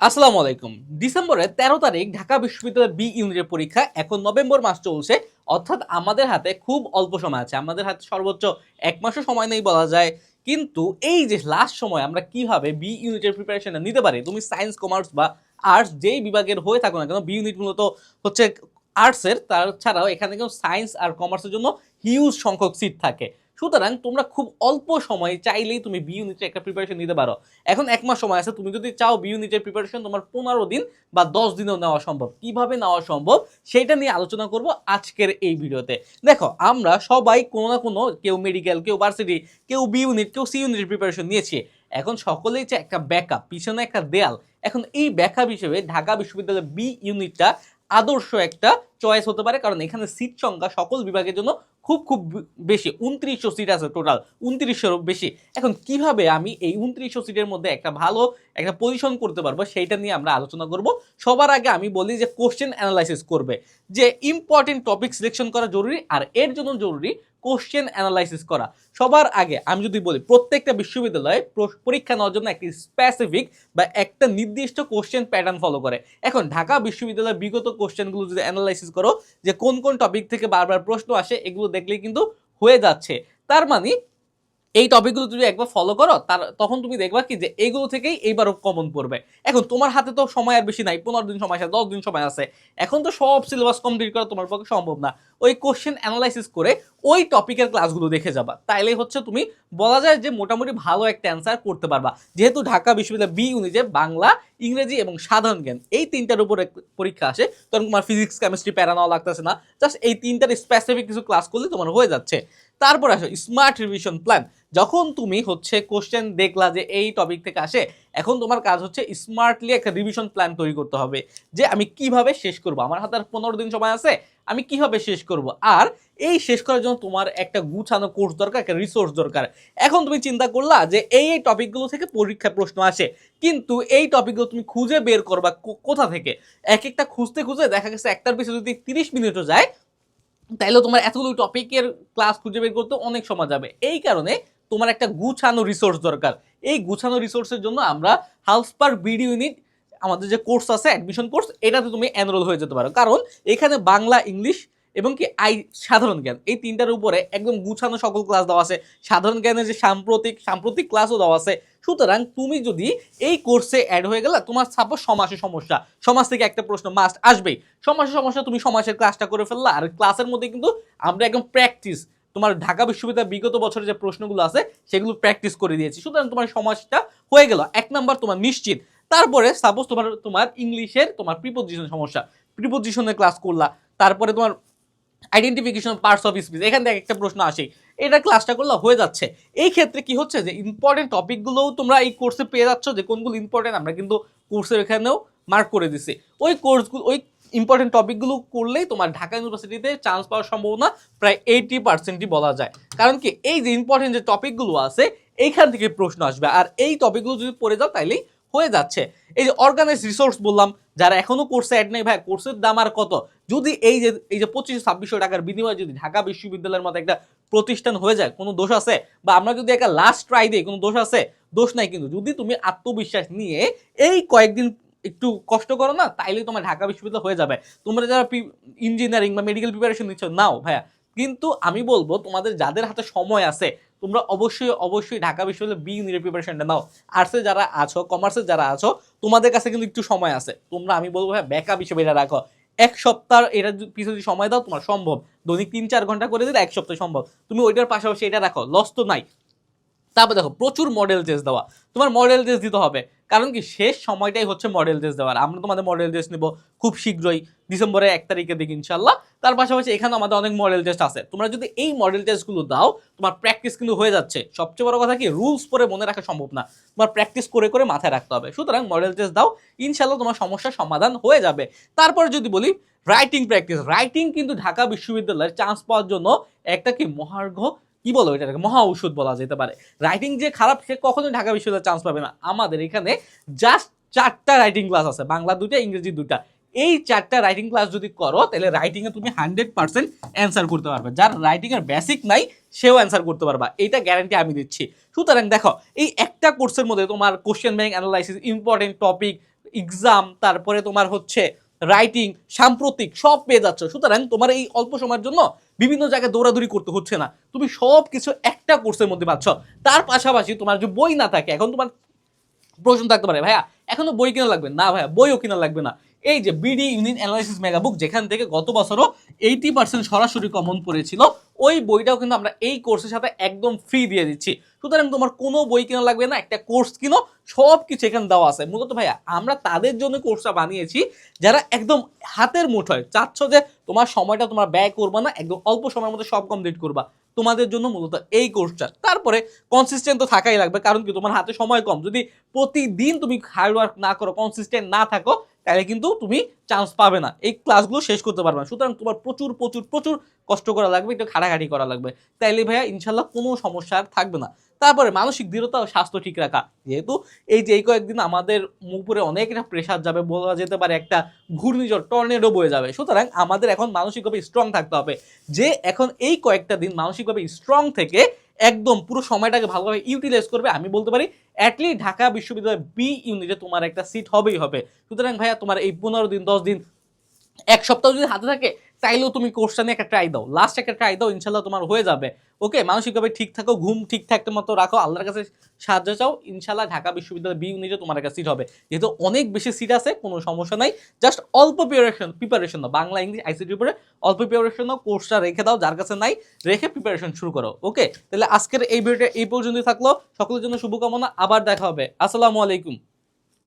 আসসালামু আলাইকুম। ডিসেম্বরের তেরো তারিখ ঢাকা বিশ্ববিদ্যালয়ের বি ইউনিটের পরীক্ষা এখন নভেম্বর মাস চলছে। অর্থাৎ আমাদের হাতে খুব অল্প সময় আছে। আমাদের হাতে সর্বোচ্চ এক মাসও সময় নেই বলা যায়। কিন্তু এই যে লাস্ট সময় আমরা কীভাবে বি ইউনিটের প্রিপারেশনটা নিতে পারি, তুমি সায়েন্স কমার্স বা আর্টস যেই বিভাগের হয়ে থাকো না কেন, বি ইউনিট মূলত হচ্ছে আর্টসের তার ছাড়াও এখানে কিন্তু সায়েন্স আর কমার্সের জন্য হিউজ সংখ্যক সিট থাকে। সুতরাং তোমরা খুব অল্প সময়ে চাইলেই তুমি বি ইউনিটের একটা প্রিপারেশন নিতে পারো। এখন এক মাস সময় আছে, তুমি যদি চাও বি ইউনিটের প্রিপারেশন তোমার পনেরো দিন বা দশ দিনেও নেওয়া সম্ভব। কীভাবে নেওয়া সম্ভব? সেটা নিয়ে আলোচনা করব আজকের এই ভিডিওতে। দেখো, আমরা সবাই কোনো না কোনো কেউ মেডিকেল কেউ ভার্সিটি কেউ বি ইউনিট কেউ সি ইউনিটের প্রিপারেশন নিয়েছি। এখন সকলেই চায় একটা ব্যাকআপ পিছনে একটা দেয়াল। এখন এই ব্যাকআপ হিসেবে ঢাকা বিশ্ববিদ্যালয়ের বি ইউনিটটা আদর্শ একটা চয়েস হতে পারে, কারণ এখানে সিট সংখ্যা সকল বিভাগের জন্য খুব খুব বেশি। উনত্রিশশো সিট আছে টোটাল উনত্রিশশোর বেশি। এখন কীভাবে আমি এই উনত্রিশশো সিটের মধ্যে একটা ভালো একটা পজিশন করতে পারব, সেইটা নিয়ে আমরা আলোচনা করব। সবার আগে আমি বলি যে কোশ্চেন অ্যানালাইসিস করবে, যে ইম্পর্টেন্ট টপিক সিলেকশন করা জরুরি আর এর জন্য জরুরি কোশ্চেন অ্যানালাইসিস করা। সবার আগে আমি যদি বলি, প্রত্যেকটা বিশ্ববিদ্যালয়ে প্র- পরীক্ষা নেওয়ার জন্য একটি স্পেসিফিক বা একটা নির্দিষ্ট কোশ্চেন প্যাটার্ন ফলো করে। এখন ঢাকা বিশ্ববিদ্যালয়ের বিগত কোশ্চেনগুলো যদি অ্যানালাইসিস করো, যে কোন কোন টপিক থেকে বারবার প্রশ্ন আসে, এগুলো দেখলেই কিন্তু হয়ে যাচ্ছে। তার মানে এই টপিকগুলো তুমি একবার ফলো করো, তার, তখন তুমি দেখবা কি যে এইগুলো থেকেই এইবারও কমন পড়বে। এখন তোমার হাতে তো সময় আর বেশি নাই, পনেরো দিন সময় আছে, দশ দিন সময় আছে। এখন তো সব সিলেবাস কমপ্লিট করা তোমার পক্ষে সম্ভব না। ওই কোশ্চেন অ্যানালাইসিস করে ওই টপিকের ক্লাসগুলো দেখে যাবা। তাইলে হচ্ছে তুমি, বলা যায় যে মোটামুটি ভালো একটা অ্যান্সার করতে পারবা। যেহেতু ঢাকা বিশ্ববিদ্যালয় বি ইউনিটে বাংলা, ইংরেজি এবং সাধারণ জ্ঞান, এই তিনটার উপরে পরীক্ষা আসে। তখন তোমার ফিজিক্স কেমিস্ট্রি প্যারা নেওয়া লাগতেছে না। জাস্ট এই তিনটার স্পেসিফিক কিছু ক্লাস করলে তোমার হয়ে যাচ্ছে। তারপর আসো স্মার্ট রিভিশন প্ল্যান যখন তুমি হচ্ছে কোশ্চেন দেখলা যে এই টপিক থেকে আসে, এখন তোমার কাজ হচ্ছে স্মার্টলি একটা রিভিশন প্ল্যান তৈরি করতে হবে। যে আমি কীভাবে শেষ করব? আমার হাতে আর পনেরো দিন সময় আছে, আমি কীভাবে শেষ করব? আর এই শেষ করার জন্য তোমার একটা গুছানো কোর্স দরকার, একটা রিসোর্স দরকার। এখন তুমি চিন্তা করলা যে এই এই টপিকগুলো থেকে পরীক্ষা প্রশ্ন আসে, কিন্তু এই টপিকগুলো তুমি খুঁজে বের করবা কোথা থেকে? এক একটা খুঁজতে খুঁজে দেখা গেছে একটার পিছনে যদি তিরিশ মিনিটও যায় তাইলে তোমার এতগুলো টপিকের ক্লাস খুঁজে বের করতে অনেক সময় যাবে। এই কারণে তোমার একটা গুছানো রিসোর্স দরকার। এই গুছানো রিসোর্সের জন্য আমরা হাউস পার বিডি ইউনিট আমাদের যে কোর্স আছে অ্যাডমিশন কোর্স এটাতে তুমি এনরোল হয়ে যেতে পারো। কারণ এখানে বাংলা, ইংলিশ এবং কি আই, সাধারণ জ্ঞান, এই তিনটার উপরে একদম গুছানো সকল ক্লাস দেওয়া আছে। সাধারণ জ্ঞানের যে সাম্প্রতিক সাম্প্রতিক ক্লাসও দেওয়া আছে। সুতরাং তুমি যদি এই কোর্সে অ্যাড হয়ে গেলে, তোমার সাপোজ সমাসের সমস্যা। সমাজ থেকে একটা প্রশ্ন মাস্ট আসবেই। সমাসের সমস্যা, তুমি সমাজের ক্লাসটা করে ফেললা, আর ক্লাসের মধ্যে কিন্তু আমরা একদম প্র্যাকটিস তোমার ঢাকা বিশ্ববিদ্যালয় বিগত বছরের যে প্রশ্নগুলো আছে, সেগুলো প্র্যাকটিস করে দিয়েছি। সুতরাং তোমার সমাজটা হয়ে গেল। এক নাম্বার তোমার নিশ্চিত। তারপরে সাপোজ তোমার তোমার ইংলিশের তোমার প্রিপোজিশন সমস্যা। প্রিপোজিশনের ক্লাস করলা। তারপরে তোমার আইডেন্টিফিকেশন পার্টস অফ স্পিচ এখান থেকে একটা প্রশ্ন আসে। এটা ক্লাসটা করলে হয়ে যাচ্ছে। এই ক্ষেত্রে কি হচ্ছে যে ইম্পর্টেন্ট টপিকগুলোও তোমরা এই কোর্সে পেয়ে যাচ্ছ যে, কোনগুলো ইম্পর্টেন্ট আমরা কিন্তু কোর্সের এখানেও মার্ক করে দিছি। ওই কোর্সগুলো ওই ইম্পর্টেন্ট টপিকগুলো করলেই তোমার ঢাকা ইউনিভার্সিটিতে চান্স পাওয়ার সম্ভাবনা প্রায় এইটি পার্সেন্টই বলা যায়। কারণ কি, এই যে ইম্পর্টেন্ট যে টপিকগুলো আছে, এইখান থেকে প্রশ্ন আসবে। আর এই টপিকগুলো যদি পড়ে যাও, তাইলেই হয়ে যাচ্ছে। এই যে অর্গানাইজ রিসোর্স বললাম, যারা এখনও কোর্সে অ্যাড নেই, ভাই কোর্সের দাম আর কত? যদি এই যে এই যে পঁচিশশো ছাব্বিশশো টাকার বিনিময়ে যদি ঢাকা বিশ্ববিদ্যালয়ের মতো একটা প্রতিষ্ঠান হয়ে যায়, কোনো দোষ আছে? বা আমরা যদি একটা লাস্ট ট্রাই দিই, কোনো দোষ আছে? দোষ নাই কিন্তু। যদি তুমি আত্মবিশ্বাস নিয়ে এই কয়েকদিন একটু কষ্ট করো না, তাইলে তোমার ঢাকা বিশ্ববিদ্যালয় হয়ে যাবে। তোমরা যারা ইঞ্জিনিয়ারিং বা মেডিকেল প্রিপারেশন নিচ্ছ, নাও ভাইয়া। কিন্তু আমি বলব, তোমাদের যাদের হাতে সময় আছে, তোমরা অবশ্যই অবশ্যই ঢাকা বিশ্ববিদ্যালয় বি ইউনিটের প্রিপারেশনটা নাও। আর্টসে যারা আছো কমার্সে যারা আছো, তোমাদের কাছে কিন্তু একটু সময় আছে। তোমরা, আমি বলব হ্যাঁ ব্যাকআপ হিসেবে এটা রাখো। এক সপ্তাহ এটা পিছনে যদি সময় দাও, তোমার সম্ভব। দৈনিক তিন চার ঘণ্টা করে দিলে এক সপ্তাহ সম্ভব। তুমি ওইটার পাশাপাশি এটা রাখো লস তো নাই। তারপর দেখো, প্রচুর মডেল টেস্ট দেওয়া। তোমার মডেল টেস্ট দিতে হবে। কারণ কি, শেষ সময়টাই হচ্ছে মডেল টেস্ট দেওয়ার। আমরা তোমাদের মডেল টেস্ট নেব খুব শীঘ্রই, ডিসেম্বরের এক তারিখে দিকে ইনশাল্লাহ তার পাশাপাশি এখানে আমাদের অনেক মডেল টেস্ট আছে। তোমরা যদি এই মডেল টেস্টগুলো দাও, তোমার প্র্যাকটিস কিন্তু হয়ে যাচ্ছে। সবচেয়ে বড় কথা কি রুলস পরে মনে রাখা সম্ভব না। তোমার প্র্যাকটিস করে করে মাথায় রাখতে হবে। সুতরাং মডেল টেস্ট দাও ইনশাল্লাহ তোমার সমস্যার সমাধান হয়ে যাবে। তারপরে যদি বলি রাইটিং প্র্যাকটিস রাইটিং কিন্তু ঢাকা বিশ্ববিদ্যালয়ের চান্স পাওয়ার জন্য একটা কি, মহার্ঘ কি বলো এটাকে? মহা ঔষধ বলা যেতে পারে। রাইটিং যে খারাপ, সে কখনোই ঢাকা বিশ্ববিদ্যালয়ে চান্স পাবে না। আমাদের এখানে জাস্ট চারটা রাইটিং ক্লাস আছে। বাংলা দুটা ইংরেজি দুটা এই চারটা রাইটিং ক্লাস যদি করো, তাহলে রাইটিং এ তুমি হান্ড্রেড পার্সেন্ট অ্যান্সার করতে পারবে। যার রাইটিং এর বেসিক নাই, সেও অ্যান্সার করতে পারবা। এইটা গ্যারান্টি আমি দিচ্ছি। সুতরাং দেখো, এই একটা কোর্সের মধ্যে তোমার question bank analysis important topic exam তারপরে তোমার হচ্ছে রাইটিং সাম্প্রতিক, সব পেয়ে যাচ্ছ। সুতরাং তোমার এই অল্প সময়ের জন্য বিভিন্ন জায়গায় দৌড়াদৌড়ি করতে হচ্ছে না। তুমি সব কিছু একটা কোর্সের মধ্যে পাচ্ছ। তার পাশাপাশি তোমার যে বই না থাকে, এখন তোমার প্রশ্ন থাকতে পারে, ভাইয়া, এখনও বই কেনা লাগবে? না, ভাইয়া, বইও কেনা লাগবে না। এই যে বিডি ইউনিয়ন অ্যানালাইসিস মেগাবুক যেখান থেকে গত বছরও এইটি পার্সেন্ট সরাসরি কমন পড়েছিল ওই বইটাও কিন্তু আমরা এই কোর্সের সাথে একদম ফ্রি দিয়ে দিচ্ছি। সুতরাং তোমার কোনো বই কেনা লাগবে না, একটা কোর্স কিনো সব কিছু এখানে দেওয়া আছে। মূলত ভাইয়া, আমরা তাদের জন্য কোর্সটা বানিয়েছি যারা একদম হাতের মুঠোয়। চাচ্ছ যে তোমার সময়টা তোমার ব্যয় করবা না, একদম অল্প সময়ের মধ্যে সব কমপ্লিট করবা। তোমাদের জন্য মূলত এই কোর্সটা তারপরে কনসিস্টেন্ট তো থাকাই লাগবে, কারণ কি তোমার হাতে সময় কম। যদি প্রতিদিন তুমি হার্ড ওয়ার্ক না করো কনসিস্টেন্ট না থাকো তাহলে কিন্তু তুমি চান্স পাবে না। এই ক্লাসগুলো শেষ করতে পারবে না। সুতরাং তোমার প্রচুর প্রচুর প্রচুর কষ্ট করা লাগবে, একটু খাটাখাটি করা লাগবে। তাইলে ভাইয়া ইনশাল্লাহ কোনো সমস্যা আর থাকবে না। তারপরে মানসিক দৃঢ়তা ও স্বাস্থ্য ঠিক রাখা। যেহেতু এই যে এই কয়েকদিন আমাদের উপরে অনেক একটা প্রেশার যাবে, বলা যেতে পারে একটা ঘূর্ণিঝড় টর্নেডো বয়ে যাবে। সুতরাং আমাদের এখন মানসিকভাবে স্ট্রং থাকতে হবে। যে এখন এই কয়েকটা দিন মানসিকভাবে স্ট্রং থেকে একদম পুরো সময়টাকে ভালোভাবে ইউটিলাইজ করবে, আমি বলতে পারি অ্যাটলিস্ট ঢাকা বিশ্ববিদ্যালয় বি ইউনিটে তোমার একটা সিট হবেই হবে। সুতরাং ভাইয়া, তোমার এই পনেরো দিন, দশ দিন এক সপ্তাহ যদি হাতে থাকে তাইলেও তুমি কোর্সটা নিয়ে একটা ট্রাই দাও। লাস্ট একটা ট্রাই দাও, ইনশাল্লাহ তোমার হয়ে যাবে। ওকে মানসিকভাবে ঠিক থাকো, ঘুম ঠিক ঠিকঠাক মতো রাখো, আল্লাহর কাছে সাহায্য চাও, ইনশাল্লাহ ঢাকা বিশ্ববিদ্যালয় বি ইউনিটে তোমার একটা সিট হবে। যেহেতু অনেক বেশি সিট আছে, কোনো সমস্যা নাই। জাস্ট অল্প প্রিপারেশন প্রিপারেশন দাও। বাংলা, ইংলিশ আইসিটির উপরে অল্প প্রিপারেশন দাও কোর্সটা রেখে দাও, যার কাছে নাই, রেখে প্রিপারেশন শুরু করো। ওকে তাহলে আজকের এই ভিডিওটা এই পর্যন্তই থাকল। সকলের জন্য শুভকামনা, আবার দেখা হবে। আসসালামু আলাইকুম।